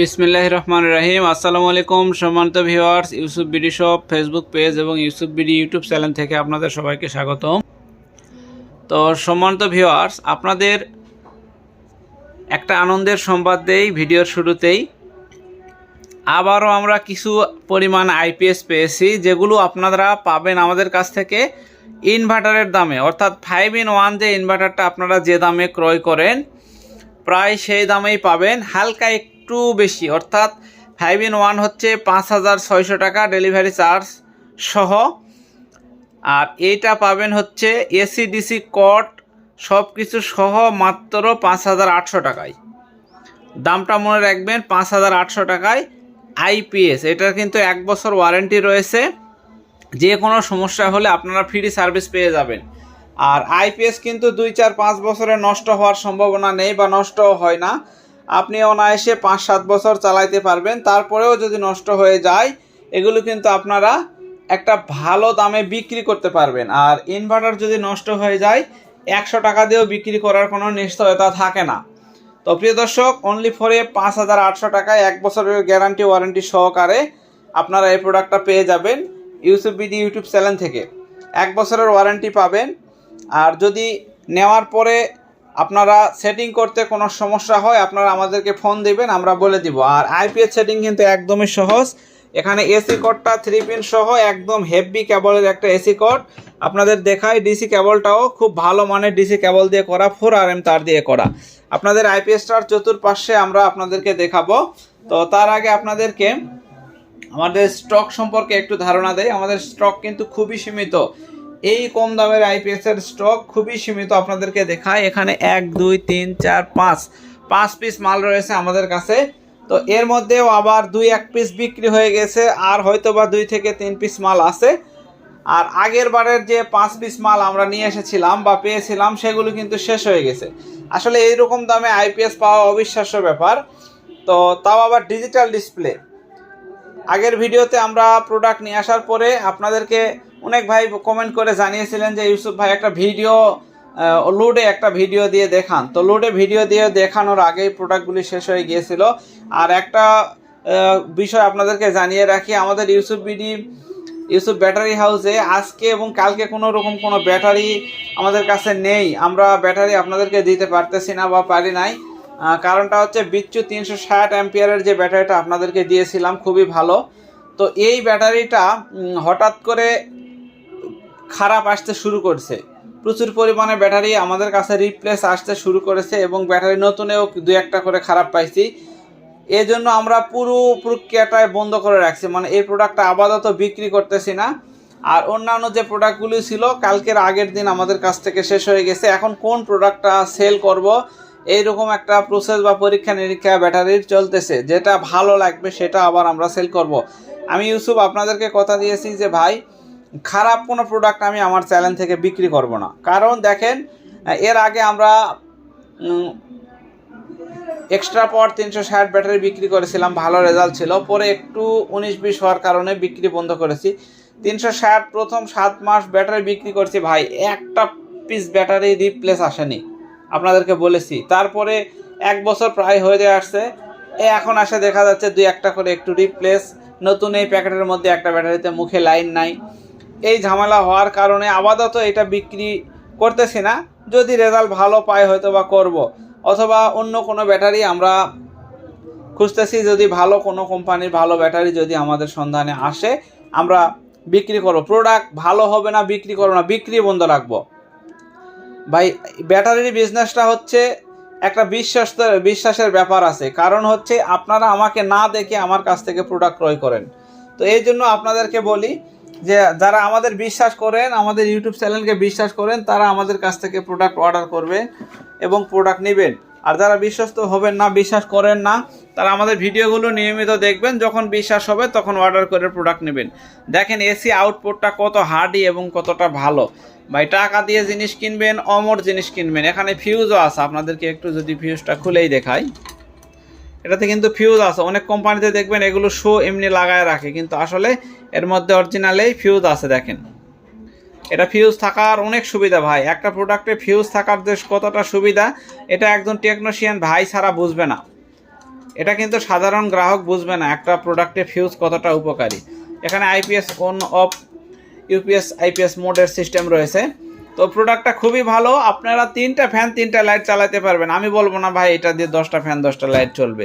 বিসমিল্লাহ রহমান রাহিম আসসালামু আলাইকুম সম্মানিত viewers, Yusuf BD shop, Facebook page এবং ইউসুফ বিডি ইউটিউব চ্যানেল থেকে আপনাদের সবাইকে স্বাগতম। তো সম্মানিত ভিউয়ার্স, আপনাদের একটা আনন্দের সংবাদ দেই ভিডিওর শুরুতেই। আবারও আমরা কিছু পরিমাণ আইপিএস পেয়েছি, যেগুলো আপনারা পাবেন আমাদের কাছ থেকে ইনভার্টারের দামে। অর্থাৎ ফাইভ ইন ওয়ান যে ইনভার্টারটা আপনারা যে দামে ক্রয় করেন, প্রায় সেই দামেই পাবেন। হালকা একটু বেশি, অর্থাৎ ফাইভ ইন ওয়ান হচ্ছে পাঁচ হাজার ছয়শো টাকা ডেলিভারি চার্জ সহ। আর এইটা পাবেন হচ্ছে এসি ডিসি কট সব কিছু সহ মাত্র পাঁচ হাজার আটশো টাকায়। দামটা মনে রাখবেন পাঁচ হাজার আটশো টাকায় আইপিএস এটার কিন্তু এক বছর ওয়ারেন্টি রয়েছে। যে কোনো সমস্যা হলে আপনারা ফ্রি সার্ভিস পেয়ে যাবেন। আর আইপিএস কিন্তু দুই, চার, পাঁচ বছরে নষ্ট হওয়ার সম্ভাবনা নেই বা নষ্ট হয় না। আপনি অনায়াসে পাঁচ সাত বছর চালাইতে পারবেন, তারপরেও যদি নষ্ট হয়ে যায়, এগুলো কিন্তু আপনারা একটা ভালো দামে বিক্রি করতে পারবেন। আর ইনভার্টার যদি নষ্ট হয়ে যায়, একশো টাকা দিয়েও বিক্রি করার কোনো নিশ্চয়তা থাকে না। তো প্রিয় দর্শক অনলি ফরে পাঁচ হাজার আটশো টাকায় এক বছরের গ্যারান্টি ওয়ারেন্টি সহকারে আপনারা এই প্রোডাক্টটা পেয়ে যাবেন ইউসুফ বিডি ইউটিউব চ্যানেল থেকে। এক বছরের ওয়ারেন্টি পাবেন। আর যদি নেওয়ার পরে আপনারা সেটিং করতে কোনো সমস্যা হয়, আপনারা আমাদেরকে ফোন দিবেন, আমরা বলে দিব। আর আইপিএস সেটিং কিন্তু একদমই সহজ। এখানে এসি কোডটা থ্রি পিন সহ একদম হেভি কেবলের একটা এসি কোড আপনাদের দেখায় ডিসি কেবলটাও খুব ভালো মানের ডিসি কেবল দিয়ে করা ফোর আর এম তার দিয়ে করা। আপনাদের আইপিএসটার চতুর্পাশে আমরা আপনাদেরকে দেখাবো। তো তার আগে আপনাদেরকে আমাদের স্টক সম্পর্কে একটু ধারণা দেয় আমাদের স্টক কিন্তু খুবই সীমিত। এই কম দামের আইপিএস এর স্টক খুবই সীমিত আপনাদেরকে দেখায়। এখানে এক, দুই, তিন, চার, পাঁচ। পাঁচ পিস মাল রয়েছে আমাদের কাছে। তো এর মধ্যেও আবার দুই, এক পিস বিক্রি হয়ে গেছে, আর হয়তো বা দুই থেকে তিন পিস মাল আছে। আর আগের বারের যে পাঁচ পিস মাল আমরা নিয়ে এসেছিলাম বা পেয়েছিলাম, সেগুলো কিন্তু শেষ হয়ে গেছে। আসলে এই রকম দামে আইপিএস পাওয়া অবিশ্বাস্য ব্যাপার। তো তাও আবার ডিজিটাল ডিসপ্লে আগের ভিডিওতে আমরা প্রোডাক্ট নিয়ে আসার পরে আপনাদেরকে অনেক ভাই কমেন্ট করে জানিয়েছিলেন যে, ইউসুফ ভাই, একটা ভিডিও লোডে একটা ভিডিও দিয়ে দেখান। তো লোডে ভিডিও দিয়ে দেখানোর আগেই প্রোডাক্টগুলি শেষ হয়ে গিয়েছিল। আর একটা বিষয় আপনাদেরকে জানিয়ে রাখি, আমাদের ইউসুফ বিডি, ইউসুফ ব্যাটারি হাউসে আজকে এবং কালকে কোনো রকম কোনো ব্যাটারি আমাদের কাছে নেই। আমরা ব্যাটারি আপনাদেরকে দিতে পারতেছি না বা পারি নাই। কারণটা হচ্ছে বিচ্ছু তিনশো ষাট অ্যাম্পিয়ারের যে ব্যাটারিটা আপনাদেরকে দিয়েছিলাম, খুবই ভালো। তো এই ব্যাটারিটা হঠাৎ করে খারাপ আসতে শুরু করছে। প্রচুর পরিমাণে ব্যাটারি আমাদের কাছে রিপ্লেস আসতে শুরু করেছে এবং ব্যাটারি নতুনেও দু একটা করে খারাপ পাইছি। এই জন্য আমরা পুরো প্রক্রিয়াটায় বন্ধ করে রাখছি। মানে এই প্রোডাক্টটা আপাতত বিক্রি করতেছি না। আর অন্যান্য যে প্রোডাক্টগুলি ছিল, কালকের আগের দিন আমাদের কাছ থেকে শেষ হয়ে গেছে। এখন কোন প্রোডাক্টটা সেল করব, এইরকম একটা প্রসেস বা পরীক্ষা নিরীক্ষা ব্যাটারির চলতেছে। যেটা ভালো লাগবে, সেটা আবার আমরা সেল করব। আমি ইউসুফ, আপনাদেরকে কথা দিয়েছি যে, ভাই খারাপ কোনো প্রোডাক্ট আমি আমার চ্যানেল থেকে বিক্রি করব না। কারণ দেখেন, এর আগে আমরা এক্সট্রা পাওয়ার তিনশো ষাট ব্যাটারি বিক্রি করেছিলাম, ভালো রেজাল্ট ছিল। পরে একটু উনিশ বিশ হওয়ার কারণে বিক্রি বন্ধ করেছি। তিনশো ষাট প্রথম সাত মাস ব্যাটারি বিক্রি করছি ভাই, একটা পিস ব্যাটারি রিপ্লেস আসেনি। আপনাদেরকে বলেছি। তারপরে এক বছর প্রায় হয়ে আসছে। এখন আসে দেখা যাচ্ছে দুই একটা করে একটু রিপ্লেস নতুন এই প্যাকেটের মধ্যে একটা ব্যাটারিতে মুখে লাইন নাই। এই ঝামেলা হওয়ার কারণে আপাতত এটা বিক্রি করতেছি না। যদি রেজাল্ট ভালো পাই হয়তো বা করব। অথবা অন্য কোনো ব্যাটারি আমরা খুঁজতেছি যদি ভালো কোনো কোম্পানির ভালো ব্যাটারি যদি আমাদের সন্ধানে আসে, আমরা বিক্রি করব। প্রোডাক্ট ভালো হবে না বিক্রি করব না, বিক্রি বন্ধ রাখব। ভাই ব্যাটারির বিজনেসটা হচ্ছে একটা বিশ্বাস বিশ্বাসের ব্যাপার আছে। কারণ হচ্ছে আপনারা আমাকে না দেখে আমার কাছ থেকে প্রোডাক্ট ক্রয় করেন। তো এই জন্য আপনাদেরকে বলি যে যারা আমাদের বিশ্বাস করেন, আমাদের ইউটিউব চ্যানেলকে বিশ্বাস করেন, তারা আমাদের কাছ থেকে প্রোডাক্ট অর্ডার করবে এবং প্রোডাক্ট নেবেন। আর যারা বিশ্বস্ত হবেন না, বিশ্বাস করেন না, তারা আমাদের ভিডিওগুলো নিয়মিত দেখবেন। যখন বিশ্বাস হবে, তখন অর্ডার করে প্রোডাক্ট নেবেন। দেখেন এসি আউটপুটটা কত হার্ডি এবং কতটা ভালো। ভাই, টাকা দিয়ে জিনিস কিনবেন, অমর জিনিস কিনবেন। এখানে ফিউজও আছে। আপনাদেরকে একটু যদি ফিউজটা খুলেই দেখাই। এটাতে কিন্তু ফিউজ আছে। অনেক কোম্পানিতে দেখবেন এগুলো শো এমনি লাগায় রাখে, কিন্তু আসলে এর মধ্যে অরিজিনালেই ফিউজ আছে, দেখেন। এটা ফিউজ থাকার অনেক সুবিধা ভাই। একটা প্রোডাক্টে ফিউজ থাকার যে কতটা সুবিধা, এটা একজন টেকনোশিয়ান ভাই ছাড়া বুঝবে না। এটা কিন্তু সাধারণ গ্রাহক বুঝবে না একটা প্রোডাক্টে ফিউজ কতটা উপকারী। এখানে IPS on off UPS IPS মোডের সিস্টেম রয়েছে। তো প্রোডাক্টটা খুবই ভালো। আপনারা তিনটা ফ্যান তিনটা লাইট চালাতে পারবেন। আমি বলব না ভাই, এটা দিয়ে দশটা ফ্যান দশটা লাইট চলবে।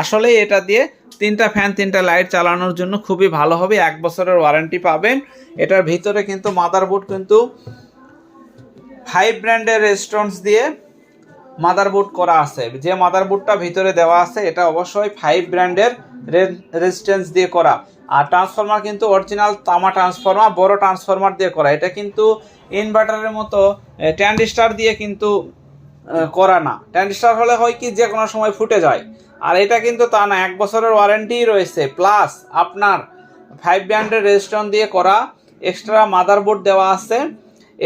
আসলে এটা দিয়ে তিনটা ফ্যান তিনটা লাইট চালানোর জন্য খুবই ভালো হবে। এক বছরের ওয়ারেন্টি পাবেন। এটার ভিতরে কিন্তু মাদারবোর্ড কিন্তু ফাইভ ব্র্যান্ডের রেস্টুরেন্টস দিয়ে মাদারবোর্ড করা আছে। যে মাদারবোর্ডটা ভিতরে দেওয়া আছে, এটা অবশ্যই ফাইভ ব্র্যান্ডের রেজিস্ট্যান্স দিয়ে করা। আর ট্রান্সফরমার কিন্তু অরিজিনাল তামা ট্রান্সফরমার বড় ট্রান্সফরমার দিয়ে করা। এটা কিন্তু ইনভার্টারের মতো ট্যান্ডিস্টার দিয়ে কিন্তু করা না। ট্যান্ডিস্টার হলে হয় কি, যে কোনো সময় ফুটে যায়। আর এটা কিন্তু তা না, এক বছরের ওয়ারেন্টি রয়েছে। প্লাস আপনার ফাইভ ব্র্যান্ডের রেজিস্ট্রেশন দিয়ে করা এক্সট্রা মাদারবোর্ড দেওয়া আছে।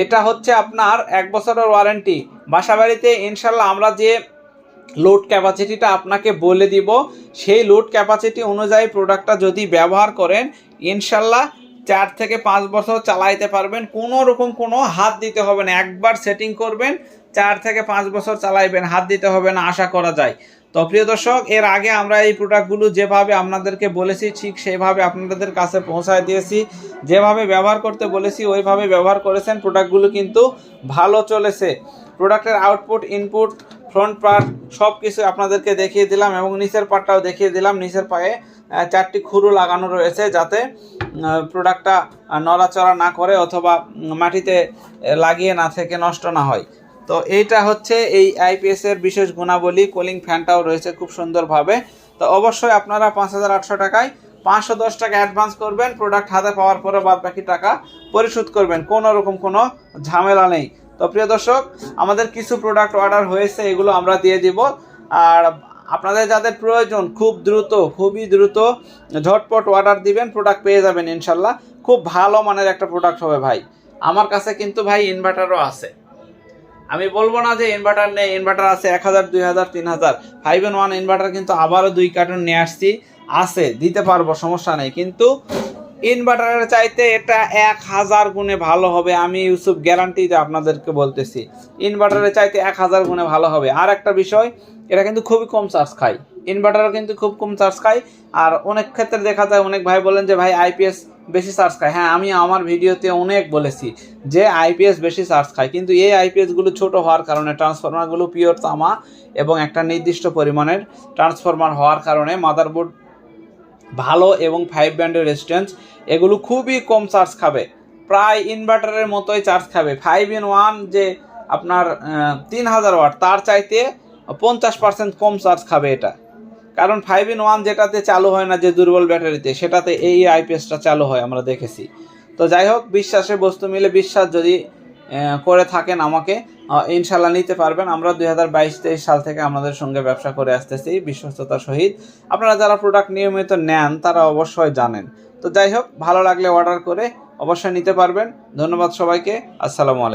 এটা হচ্ছে আপনার এক বছরের ওয়ারেন্টি। বাসা বাড়িতে ইনশাল্লাহ আমরা যে লোড ক্যাপাসিটিটা আপনাকে বলে দিব, সেই লোড ক্যাপাসিটি অনুযায়ী প্রোডাক্টটা যদি ব্যবহার করেন ইনশাল্লাহ চার থেকে পাঁচ বছর চালাইতে পারবেন। কোনো রকম কোনো হাত দিতে হবে না। একবার সেটিং করবেন, চার থেকে পাঁচ বছর চালাইবেন, হাত দিতে হবে না, আশা করা যায়। তো প্রিয় দর্শক, এর আগে আমরা এই প্রোডাক্টগুলো যেভাবে আপনাদেরকে বলেছি, ঠিক সেইভাবে আপনাদের কাছে পৌঁছায় দিয়েছি। যেভাবে ব্যবহার করতে বলেছি, ওইভাবে ব্যবহার করেছেন প্রোডাক্টগুলো কিন্তু ভালো চলেছে। প্রোডাক্টের আউটপুট ইনপুট ফ্রন্ট পার্ট সব কিছু আপনাদেরকে দেখিয়ে দিলাম এবং নিচের পার্টটাও দেখিয়ে দিলাম। নিচের পায়ে চারটি খুরু লাগানো রয়েছে যাতে প্রোডাক্টটা নড়াচড়া না করে অথবা মাটিতে লাগিয়ে না থেকে নষ্ট না হয়। তো এইটা হচ্ছে এই আইপিএস এর বিশেষ গুণাবলী কুলিং ফ্যানটাও রয়েছে খুব সুন্দরভাবে। তো অবশ্যই আপনারা পাঁচ হাজার আটশো টাকায় পাঁচশো দশ টাকা অ্যাডভান্স করবেন প্রোডাক্ট হাতে পাওয়ার পরে বাদ বাকি টাকা পরিশোধ করবেন, কোনো রকম কোনো ঝামেলা নেই। তো প্রিয় দর্শক, আমাদের কিছু প্রোডাক্ট অর্ডার হয়েছে, এগুলো আমরা দিয়ে দিব। আর আপনাদের যাদের প্রয়োজন, খুব দ্রুত, খুবই দ্রুত ঝটপট অর্ডার দিবেন প্রোডাক্ট পেয়ে যাবেন ইনশাল্লাহ। খুব ভালো মানের একটা প্রোডাক্ট হবে ভাই। আমার কাছে কিন্তু ভাই ইনভার্টারও আছে। আমি বলব না যে ইনভার্টার নেই ইনভার্টার আছে এক হাজার, দুই হাজার, তিন হাজার। ফাইভ এন ওয়ান ইনভার্টার কিন্তু আবারও দুই কার্টুন নিয়ে আসছি। আছে, দিতে পারব, সমস্যা নেই। কিন্তু ইনভার্টারের চাইতে এটা এক হাজার গুণে ভালো হবে, আমি ইউসুফ গ্যারান্টিতে আপনাদেরকে বলতেছি। ইনভার্টারের চাইতে এক হাজার গুণে ভালো হবে। আর একটা বিষয়, এটা কিন্তু খুবই কম চার্জ খায়। ইনভার্টারও কিন্তু খুব কম চার্জ খায়। আর অনেক ক্ষেত্রে দেখা যায়, অনেক ভাই বলেন যে, ভাই আইপিএস বেশি চার্জ খায়। হ্যাঁ আমি আমার ভিডিওতে অনেক বলেছি যে আইপিএস বেশি চার্জ খায়। কিন্তু এই আইপিএসগুলো ছোট হওয়ার কারণে ট্রান্সফরমারগুলো পিওর তামা এবং একটা নির্দিষ্ট পরিমাণের ট্রান্সফরমার হওয়ার কারণে মাদারবোর্ড ভালো এবং ফাইভ ব্যান্ডের রেজিস্ট্যান্স এগুলো খুবই কম চার্জ খাবে। প্রায় ইনভার্টারের মতোই চার্জ খাবে। ফাইভ ইন ওয়ান যে আপনার তিন হাজার ওয়াট তার চাইতে পঞ্চাশ পার্সেন্ট কম চার্জ খাবে এটা। কারণ ফাইভ ইন ওয়ান যেটাতে চালু হয় না, যে দুর্বল ব্যাটারিতে, সেটাতে এই আইপিএসটা চালু হয়, আমরা দেখেছি। তো যাই হোক বিশ্বাসে বস্তু মিলে, বিশ্বাস যদি করে থাকেন আমাকে ইনশাল্লাহ নিতে পারবেন। আমরা দুই হাজার বাইশ তেইশ সাল থেকে আমাদের সঙ্গে ব্যবসা করে আসতেছি, বিশ্বস্ততার সহিত। আপনারা যারা প্রোডাক্ট নিয়মিত নেন, তারা অবশ্যই জানেন। তো যাই হোক, ভালো লাগলে অর্ডার করে অবশ্যই নিতে পারবেন। ধন্যবাদ সবাইকে। আসসালামু আলাইকুম।